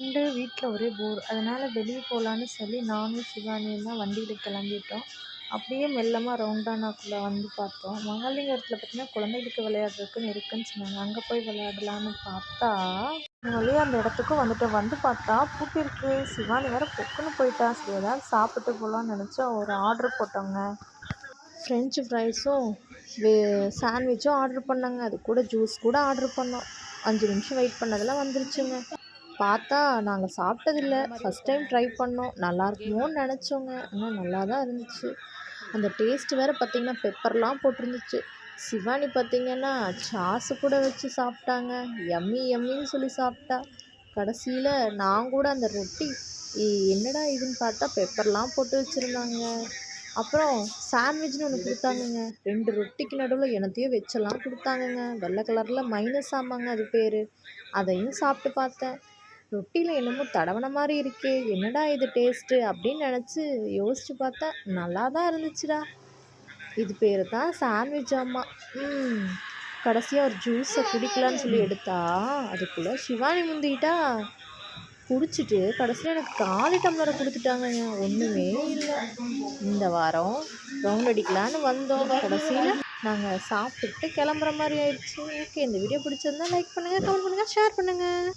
ரெண்டு வீட்டில் ஒரே போர் அதனால் வெளியே போகலான்னு சொல்லி நானும் சிவானியும் தான் வண்டியில் கிளம்பிட்டோம். அப்படியே மெல்லமாக ரவுண்டானாக்குள்ளே வந்து பார்த்தோம். மகாலிங்கத்தில் பார்த்தீங்கன்னா குழந்தைகளுக்கு விளையாடுறதுக்குன்னு இருக்குன்னு சொன்னாங்க. அங்கே போய் விளையாடலான்னு பார்த்தா வழியாக அந்த இடத்துக்கும் வந்துட்டு வந்து பார்த்தா பூட்டிருக்கு சிவானி வேறு பொக்குன்னு போயிட்டா. சரி ஏதாவது சாப்பிட்டு போகலான்னு நினச்சா ஒரு ஆர்டர் போட்டோங்க. ஃப்ரெஞ்சு ஃப்ரைஸும் வே சாண்ட்விச்சும் ஆர்டர் பண்ணாங்க. அது கூட ஜூஸ் கூட ஆர்டர் பண்ணோம். அஞ்சு நிமிஷம் வெயிட் பண்ணதெல்லாம் வந்துருச்சுங்க. பார்த்தா நாங்கள் சாப்பிட்டதில்ல. ஃபஸ்ட் டைம் ட்ரை பண்ணோம். நல்லா இருக்குமோன்னு நினச்சோங்க. ஆனால் நல்லா தான் இருந்துச்சு. அந்த டேஸ்ட் வேறு பார்த்திங்கன்னா பெப்பர்லாம் போட்டிருந்துச்சு. சிவானி பார்த்திங்கன்னா சாஸு கூட வச்சு சாப்பிட்டாங்க. எம்மி எம்மின்னு சொல்லி சாப்பிட்டா. கடைசியில் நான் கூட அந்த ரொட்டி என்னடா இதுன்னு பார்த்தா பெப்பர்லாம் போட்டு வச்சுருந்தாங்க. அப்புறம் சாண்ட்விச்னு ஒன்று கொடுத்தாங்கங்க. ரெண்டு ரொட்டிக்கு நடுவில் எனத்தையும் வச்செல்லாம் கொடுத்தாங்கங்க. வெள்ளை கலரில் மைனஸ் ஆமாங்க அது பேர். அதையும் சாப்பிட்டு பார்த்தேன். ரொட்டியில் என்னமோ தடவின மாதிரி இருக்கே என்னடா இது டேஸ்ட்டு அப்படின்னு நினச்சி யோசித்து பார்த்தா நல்லா தான் இருந்துச்சுடா. இது பேர் தான் சாண்ட்விச் அம்மா. ம் கடைசியாக ஒரு ஜூஸை குடிக்கலான்னு சொல்லி எடுத்தா அதுக்குள்ளே சிவானி முந்திக்கிட்டா குடிச்சிட்டு கடைசியில் எனக்கு காலி டம்ளரை கொடுத்துட்டாங்கங்க. ஒன்றுமே இல்லை. இந்த வாரம் ரவுண்ட் அடிக்கலான்னு வந்தோம். கடைசியில் நாங்கள் சாப்பிட்டுட்டு கிளம்புற மாதிரி ஆயிடுச்சு. ஓகே இந்த வீடியோ பிடிச்சிருந்தா லைக் பண்ணுங்கள் கமெண்ட் பண்ணுங்கள் ஷேர் பண்ணுங்கள்